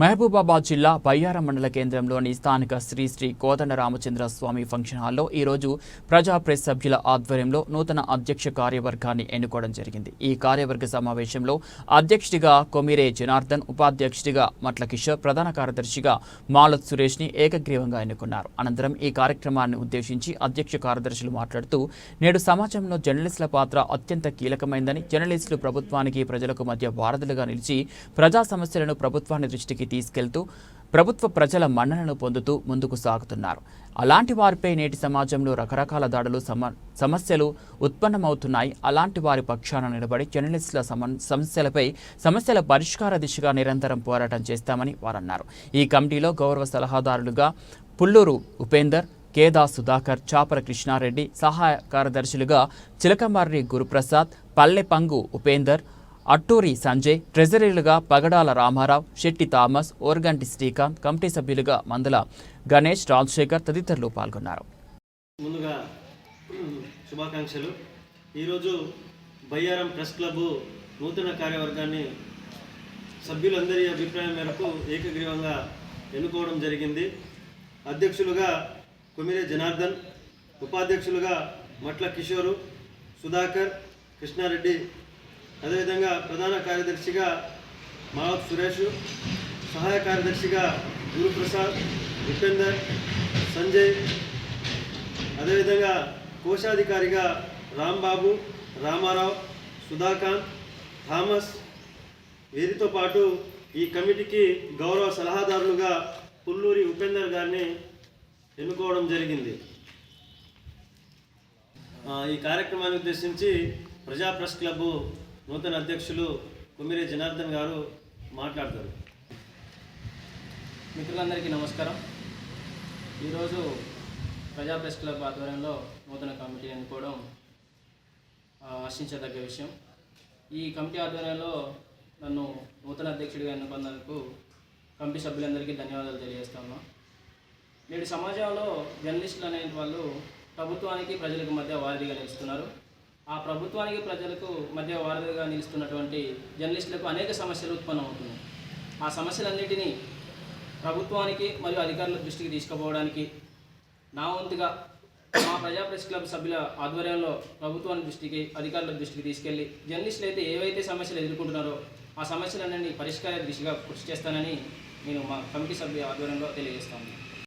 మహబూబాబాద్ జిల్లా బయ్యారం మండల కేంద్రంలోని స్థానిక శ్రీ శ్రీ కోదండ రామచంద్ర స్వామి ఫంక్షన్ హాల్లో ఈరోజు ప్రజా ప్రెస్ సభ్యుల ఆధ్వర్యంలో నూతన అధ్యక్ష కార్యవర్గాన్ని ఎన్నుకోవడం జరిగింది. ఈ కార్యవర్గ సమావేశంలో అధ్యక్షుడిగా కొమిరే జనార్దన్ ఉపాధ్యక్షుడిగా మట్ల కిషోర్ ప్రధాన కార్యదర్శిగా మాలత్ సురేష్ని ఏకగ్రీవంగా ఎన్నుకున్నారు. అనంతరం ఈ కార్యక్రమాన్ని ఉద్దేశించి అధ్యక్ష కార్యదర్శులు మాట్లాడుతూ నేడు సమాజంలో జర్నలిస్టుల పాత్ర అత్యంత కీలకమైందని జర్నలిస్టులు ప్రభుత్వానికి ప్రజలకు మధ్య వారధులుగా నిలిచి ప్రజా సమస్యలను ప్రభుత్వాన్ని దృష్టికి తీసుకెళ్తూ ప్రభుత్వ ప్రజల మన్ననను పొందుతూ ముందుకు సాగుతున్నారు. అలాంటి వారిపై నేటి సమాజంలో రకరకాల దాడులు సమ సమస్యలు ఉత్పన్నమవుతున్నాయి. అలాంటి వారి పక్షాన నిలబడి జర్నలిస్టుల సమస్యలపై సమస్యల పరిష్కార దిశగా నిరంతరం పోరాటం చేస్తామని వారన్నారు. ఈ కమిటీలో గౌరవ సలహాదారులుగా పుల్లూరు ఉపేందర్ కేదా సుధాకర్ చాపర కృష్ణారెడ్డి సహాయ కార్యదర్శులుగా చిలకమర్రి గురుప్రసాద్ పల్లె పంగు ఉపేందర్ అట్టూరి సంజయ్ ట్రెజరీలుగా పగడాల రామారావు శెట్టి థామస్ ఓర్గంటి శ్రీకాంత్ కమిటీ సభ్యులుగా మందల గణేష్ రాజశేఖర్ తదితరులు పాల్గొన్నారు. ముందుగా శుభాకాంక్షలు. ఈరోజు బయ్యారం ప్రెస్ క్లబ్ నూతన కార్యవర్గాన్ని సభ్యులందరి అభిప్రాయం మేరకు ఏకగ్రీవంగా ఎన్నుకోవడం జరిగింది. అధ్యక్షులుగా కుమిరే జనార్దన్ ఉపాధ్యక్షులుగా మట్ల కిషోరు సుధాకర్ కృష్ణారెడ్డి అదేవిధంగా ప్రధాన కార్యదర్శిగా మావత్ సురేష్ సహాయ కార్యదర్శిగా గురుప్రసాద్ ఉపేందర్ సంజయ్ అదేవిధంగా కోశాధికారిగా రాంబాబు రామారావు సుధాకాంత్ థామస్. వీరితో పాటు ఈ కమిటీకి గౌరవ సలహాదారులుగా పుల్లూరి ఉపేందర్ గారిని ఎన్నుకోవడం జరిగింది. ఈ కార్యక్రమాన్ని ఉద్దేశించి ప్రజా ప్రెస్ క్లబ్ నూతన అధ్యక్షులు కుమిరి జనార్దన్ గారు మాట్లాడతారు. మిత్రులందరికీ నమస్కారం. ఈరోజు ప్రజా ప్రెస్ క్లబ్ ఆధ్వర్యంలో నూతన కమిటీ ఎన్నుకోవడం ఆశించదగ్గ విషయం. ఈ కమిటీ ఆధ్వర్యంలో నన్ను నూతన అధ్యక్షుడిగా ఎన్నుకున్నందుకు కమిటీ సభ్యులందరికీ ధన్యవాదాలు తెలియజేస్తాను నేడు సమాజంలో జర్నలిస్టులు అనే వాళ్ళు ప్రభుత్వానికి ప్రజలకు మధ్య వారిదిగా నిలుస్తున్నారు. ఆ ప్రభుత్వానికి ప్రజలకు మధ్య వారధిగా నిలుస్తున్నటువంటి జర్నలిస్టులకు అనేక సమస్యలు ఉత్పన్నమవుతున్నాయి. ఆ సమస్యలన్నిటినీ ప్రభుత్వానికి మరియు అధికారుల దృష్టికి తీసుకుపోవడానికి నా వంతుగా మా ప్రజా ప్రెస్ క్లబ్ సభ్యుల ఆధ్వర్యంలో ప్రభుత్వాన్ని దృష్టికి అధికారుల దృష్టికి తీసుకెళ్ళి జర్నలిస్టులు అయితే ఏవైతే సమస్యలు ఎదుర్కొంటున్నారో ఆ సమస్యలన్నీ పరిష్కార దిశగా కృషి చేస్తానని నేను మా కమిటీ సభ్యుల ఆధ్వర్యంలో తెలియజేస్తాను